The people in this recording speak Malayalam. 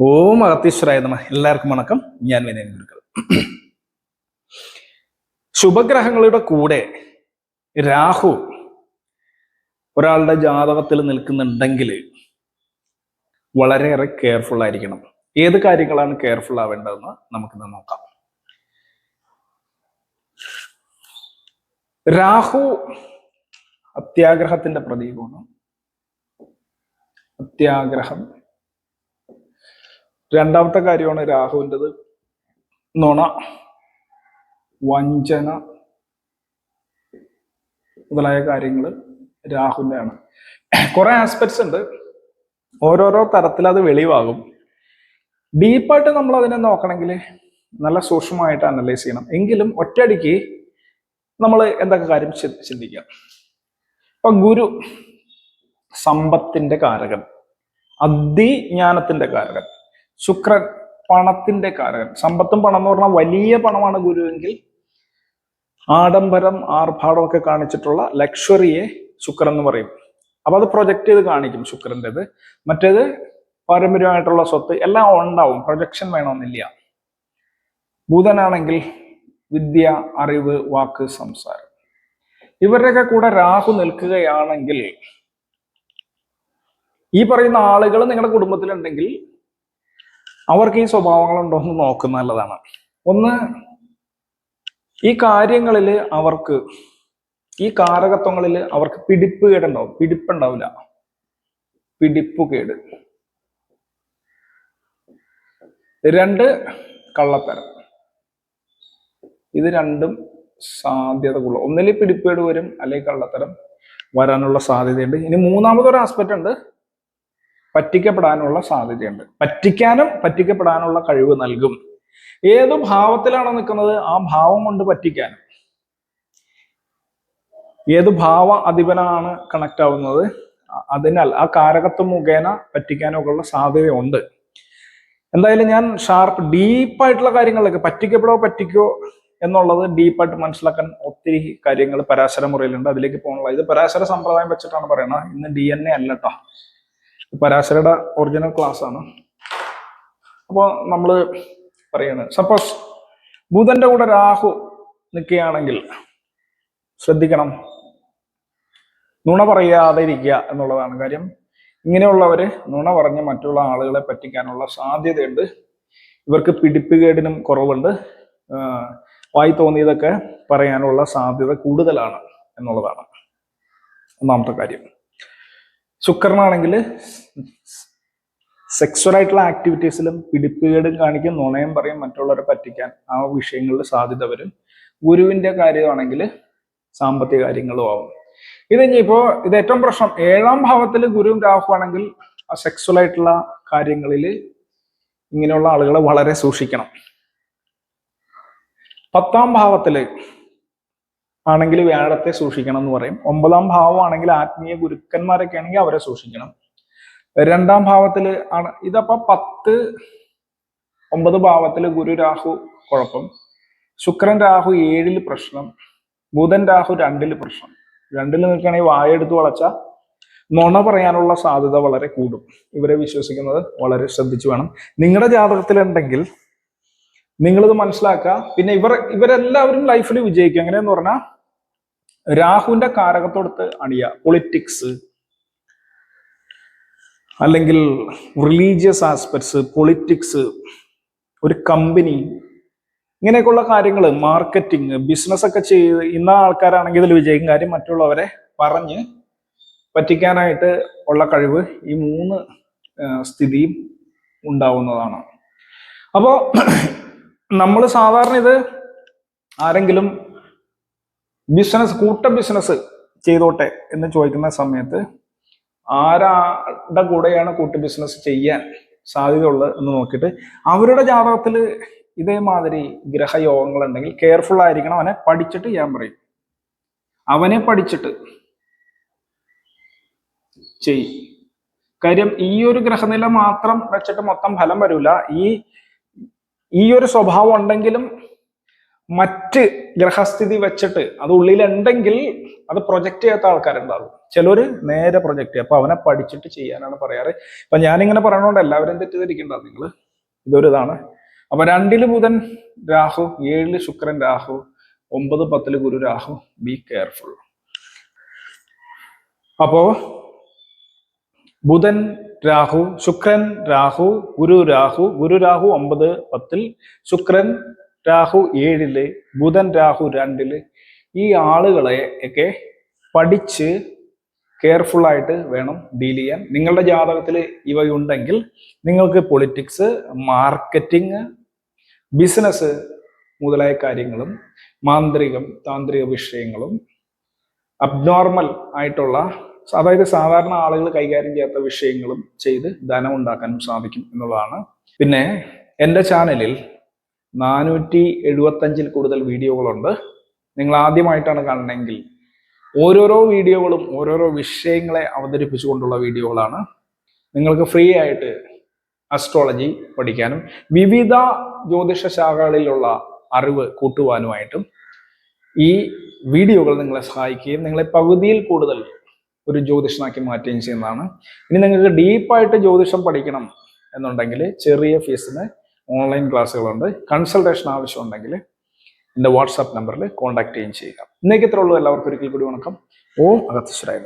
ഓം അഗത്തീശ്വരായ നമ. എല്ലാവർക്കും വണക്കം. ഞാൻ വിനയൻ ഗുരുക്കൾ. ശുഭഗ്രഹങ്ങളുടെ കൂടെ രാഹു ഒരാളുടെ ജാതകത്തിൽ നിൽക്കുന്നുണ്ടെങ്കിൽ വളരെയേറെ കെയർഫുൾ ആയിരിക്കണം. ഏത് കാര്യങ്ങളാണ് കെയർഫുൾ ആവേണ്ടതെന്ന് നമുക്കിന്ന് നോക്കാം. രാഹു അത്യാഗ്രഹത്തിന്റെ പ്രതീകമാണ്. അത്യാഗ്രഹം. രണ്ടാമത്തെ കാര്യമാണ് രാഹുവിന്റെത്. നുണ വഞ്ചന മുതലായ കാര്യങ്ങൾ രാഹുവിന്റെ ആണ് കുറെ ആസ്പെക്ട്സ് ഉണ്ട്. ഓരോരോ തരത്തിൽ അത് വെളിവാകും. ഡീപ്പായിട്ട് നമ്മൾ അതിനെ നോക്കണമെങ്കിൽ നല്ല സൂക്ഷ്മമായിട്ട് അനലൈസ് ചെയ്യണം. എങ്കിലും ഒറ്റയടിക്ക് നമ്മൾ എന്തൊക്കെ കാര്യം ചിന്തിക്കാം. ഇപ്പൊ ഗുരു സമ്പത്തിന്റെ കാരകൻ അധിജ്ഞാനത്തിന്റെ കാരകൻ ശുക്രൻ പണത്തിന്റെ കാരകൻ. സമ്പത്തും പണം എന്ന് പറഞ്ഞാൽ വലിയ പണമാണ് ഗുരുവെങ്കിൽ ആഡംബരം ആർഭാടമൊക്കെ കാണിച്ചിട്ടുള്ള ലക്ഷറിയെ ശുക്രൻ എന്ന് പറയും. അപ്പൊ അത് പ്രൊജക്ട് ചെയ്ത് കാണിക്കും ശുക്രന്റെത് മറ്റേത് പാരമ്പര്യമായിട്ടുള്ള സ്വത്ത് എല്ലാം ഉണ്ടാവും. പ്രൊജക്ഷൻ വേണമെന്നില്ല. ബുധനാണെങ്കിൽ വിദ്യ അറിവ് വാക്ക് സംസാരം. ഇവരുടെയൊക്കെ കൂടെ രാഹു നിൽക്കുകയാണെങ്കിൽ ഈ പറയുന്ന ആളുകൾ നിങ്ങളുടെ കുടുംബത്തിലുണ്ടെങ്കിൽ അവർക്ക് ഈ സ്വഭാവങ്ങളുണ്ടോ എന്ന് നോക്കുന്ന നല്ലതാണ്. ഒന്ന് ഈ കാര്യങ്ങളിൽ അവർക്ക് ഈ കാരകത്വങ്ങളിൽ അവർക്ക് പിടിപ്പ് കേടുണ്ടാവും. പിടിപ്പുണ്ടാവില്ല. പിടിപ്പുകേട് രണ്ട് കള്ളത്തരം. ഇത് രണ്ടും സാധ്യതകളുള്ള ഒന്നിലെ പിടിപ്പേട് വരും അല്ലെങ്കിൽ കള്ളത്തരം വരാനുള്ള സാധ്യതയുണ്ട്. ഇനി മൂന്നാമതൊരു ആസ്പെക്റ്റ് ഉണ്ട്. പറ്റിക്കപ്പെടാനുള്ള സാധ്യതയുണ്ട്. പറ്റിക്കാനും പറ്റിക്കപ്പെടാനുള്ള കഴിവ് നൽകും. ഏത് ഭാവത്തിലാണ് നിൽക്കുന്നത്? ആ ഭാവം കൊണ്ട് പറ്റിക്കാനും. ഏത് ഭാവ അധിപനാണ് കണക്ട് ആവുന്നത്? അതിനാൽ ആ കാരകത്വം മുഖേന പറ്റിക്കാനും ഒക്കെ ഉള്ള സാധ്യതയുണ്ട്. എന്തായാലും ഞാൻ ഷാർപ്പ് ഡീപ്പായിട്ടുള്ള കാര്യങ്ങളിലൊക്കെ പറ്റിക്കപ്പെടോ പറ്റിക്കോ എന്നുള്ളത് ഡീപ്പായിട്ട് മനസ്സിലാക്കാൻ ഒത്തിരി കാര്യങ്ങൾ പരാശര മുറിയിലുണ്ട്. അതിലേക്ക് പോകാനുള്ള ഇത് പരാശര സമ്പ്രദായം വെച്ചിട്ടാണ് പറയുന്നത് ഇന്ന് ഡി എൻ എ അല്ല കേട്ടോ പരാശരയുടെ ഒറിജിനൽ ക്ലാസ് ആണ്. അപ്പോൾ നമ്മൾ പറയാണ് സപ്പോസ് ബുധന്റെ കൂടെ രാഹു നിൽക്കുകയാണെങ്കിൽ ശ്രദ്ധിക്കണം. നുണ പറയാതെ ഇരിക്കുക എന്നുള്ളതാണ് കാര്യം. ഇങ്ങനെയുള്ളവര് നുണ പറഞ്ഞ് മറ്റുള്ള ആളുകളെ പറ്റിക്കാനുള്ള സാധ്യതയുണ്ട്. ഇവർക്ക് പിടിപ്പുകേടിനും കുറവുണ്ട്. വായി തോന്നിയതൊക്കെ പറയാനുള്ള സാധ്യത കൂടുതലാണ് എന്നുള്ളതാണ് ഒന്നാമത്തെ കാര്യം. ശുക്രനാണെങ്കിൽ സെക്സ്വൽ ആയിട്ടുള്ള ആക്ടിവിറ്റീസിലും പിടിപ്പുകേടും കാണിക്കും നുണയം പറയും മറ്റുള്ളവരെ പറ്റിക്കാൻ ആ വിഷയങ്ങളിൽ സാധ്യത വരും. ഗുരുവിന്റെ കാര്യമാണെങ്കിൽ സാമ്പത്തിക കാര്യങ്ങളും ആവും. ഇത് ഇനിയിപ്പോ ഇത് ഏറ്റവും പ്രശ്നം. ഏഴാം ഭാവത്തിൽ ഗുരുവും രാഹു ആണെങ്കിൽ ആ സെക്സ്വൽ ആയിട്ടുള്ള കാര്യങ്ങളിൽ ഇങ്ങനെയുള്ള ആളുകളെ വളരെ സൂക്ഷിക്കണം. പത്താം ഭാവത്തിൽ ആണെങ്കിൽ വ്യാഴത്തെ സൂക്ഷിക്കണം എന്ന് പറയും. ഒമ്പതാം ഭാവമാണെങ്കിൽ ആത്മീയ ഗുരുക്കന്മാരൊക്കെ ആണെങ്കിൽ അവരെ സൂക്ഷിക്കണം. രണ്ടാം ഭാവത്തിൽ ആണ് ഇതപ്പോ പത്ത് ഒമ്പത് ഭാവത്തിൽ ഗുരു രാഹു കുഴപ്പം. ശുക്രൻ രാഹു ഏഴിൽ പ്രശ്നം. ബുധൻ രാഹു രണ്ടിൽ പ്രശ്നം. രണ്ടിൽ നിൽക്കുകയാണെങ്കിൽ വായെടുത്ത് വളച്ച നുണ പറയാനുള്ള സാധ്യത വളരെ കൂടും. ഇവരെ വിശ്വസിക്കുന്നത് വളരെ ശ്രദ്ധിച്ചു വേണം. നിങ്ങളുടെ ജാതകത്തിലുണ്ടെങ്കിൽ നിങ്ങളിത് മനസ്സിലാക്കുക. പിന്നെ ഇവർ ഇവരെല്ലാവരും ലൈഫിൽ വിജയിക്കും. എങ്ങനെയെന്ന് പറഞ്ഞാൽ രാഹുവിന്റെ കാരകത്തോടുത്ത് അണിയ പൊളിറ്റിക്സ് അല്ലെങ്കിൽ റിലീജിയസ് ആസ്പെക്ട്സ് പൊളിറ്റിക്സ് ഒരു കമ്പനി ഇങ്ങനെയൊക്കെയുള്ള കാര്യങ്ങൾ മാർക്കറ്റിംഗ് ബിസിനസ് ഒക്കെ ചെയ്ത് ഇന്ന ആൾക്കാരാണെങ്കിൽ ഇതിൽ വിജയിക്കും. കാര്യം മറ്റുള്ളവരെ പറഞ്ഞ് പറ്റിക്കാനായിട്ട് ഉള്ള കഴിവ് ഈ മൂന്ന് സ്ഥിതിയും ഉണ്ടാവുന്നതാണ്. അപ്പോൾ നമ്മൾ സാധാരണ ഇത് ആരെങ്കിലും ബിസിനസ് കൂട്ട ബിസിനസ് ചെയ്തോട്ടെ എന്ന് ചോദിക്കുന്ന സമയത്ത് ആരാടെ കൂടെയാണ് കൂട്ട ബിസിനസ് ചെയ്യാൻ സാധ്യതയുള്ളത് എന്ന് നോക്കിയിട്ട് അവരുടെ ജാതകത്തിൽ ഇതേമാതിരി ഗ്രഹയോഗങ്ങൾ ഉണ്ടെങ്കിൽ കെയർഫുൾ ആയിരിക്കണം. അവനെ പഠിച്ചിട്ട് ചെയ്യാൻ പറയും. അവനെ പഠിച്ചിട്ട് ചെയ്യും. കാര്യം ഈ ഒരു ഗ്രഹനില മാത്രം വെച്ചിട്ട് മൊത്തം ഫലം വരില്ല ഈ ഈ ഒരു സ്വഭാവം ഉണ്ടെങ്കിലും മറ്റ് ഗ്രഹസ്ഥിതി വെച്ചിട്ട് അത് ഉള്ളിലുണ്ടെങ്കിൽ അത് പ്രൊജക്റ്റ് ചെയ്യാത്ത ആൾക്കാരുണ്ടാകും. ചിലര് നേരെ പ്രൊജക്റ്റ് ചെയ്യും. അപ്പൊ അവനെ പഠിച്ചിട്ട് ചെയ്യാനാണ് പറയാറ്. അപ്പൊ ഞാനിങ്ങനെ പറയണോണ്ട് എല്ലാവരും തെറ്റിദ്ധരിക്കണ്ട നിങ്ങൾ ഇതൊരു ഇതാണ്. അപ്പൊ രണ്ടിൽ ബുധൻ രാഹു ഏഴിൽ ശുക്രൻ രാഹു ഒമ്പത് പത്തിൽ ഗുരു രാഹു. ബി കെയർഫുൾ അപ്പോ ബുധൻ രാഹു ശുക്രൻ രാഹു ഗുരു രാഹു ഗുരു രാഹു ഒമ്പത് പത്തിൽ ശുക്രൻ രാഹു ഏഴിൽ ബുധൻ രാഹു രണ്ടിൽ. ഈ ആളുകളെ ഒക്കെ പഠിച്ച് കെയർഫുൾ ആയിട്ട് വേണം ഡീൽ ചെയ്യാൻ. നിങ്ങളുടെ ജാതകത്തിൽ ഇവയുണ്ടെങ്കിൽ നിങ്ങൾക്ക് പൊളിറ്റിക്സ് മാർക്കറ്റിംഗ് ബിസിനസ് മുതലായ കാര്യങ്ങളും മാന്ത്രികം താന്ത്രിക വിഷയങ്ങളും അബ്നോർമൽ ആയിട്ടുള്ള അതായത് സാധാരണ ആളുകൾ കൈകാര്യം ചെയ്യാത്ത വിഷയങ്ങളും ചെയ്ത് ധനം ഉണ്ടാക്കാനും സാധിക്കും എന്നുള്ളതാണ്. പിന്നെ എന്റെ ചാനലിൽ നാനൂറ്റി എഴുപത്തഞ്ചിൽ കൂടുതൽ വീഡിയോകളുണ്ട്. നിങ്ങൾ ആദ്യമായിട്ടാണ് കാണണമെങ്കിൽ ഓരോരോ വീഡിയോകളും ഓരോരോ വിഷയങ്ങളെ അവതരിപ്പിച്ചുകൊണ്ടുള്ള വീഡിയോകളാണ്. നിങ്ങൾക്ക് ഫ്രീ ആയിട്ട് അസ്ട്രോളജി പഠിക്കാനും വിവിധ ജ്യോതിഷ ശാഖകളിലുള്ള അറിവ് കൂട്ടുവാനുമായിട്ടും ഈ വീഡിയോകൾ നിങ്ങളെ സഹായിക്കുകയും നിങ്ങളെ പകുതിയിൽ കൂടുതൽ ഒരു ജ്യോതിഷനാക്കി മാറ്റുകയും ചെയ്യുന്നതാണ്. ഇനി നിങ്ങൾക്ക് ഡീപ്പായിട്ട് ജ്യോതിഷം പഠിക്കണം എന്നുണ്ടെങ്കിൽ ചെറിയ ഫീസിന് ഓൺലൈൻ ക്ലാസ്സുകളുണ്ട് കൺസൾട്ടേഷൻ ആവശ്യമുണ്ടെങ്കിൽ എന്റെ വാട്സാപ്പ് നമ്പറിൽ കോൺടാക്ട് ചെയ്യുകയും ചെയ്യുക. ഇന്നേക്ക് ഇത്രയുള്ളൂ എല്ലാവർക്കും ഒരിക്കൽ കൂടി വണക്കം. ഓം അഗത്യശ്വരായ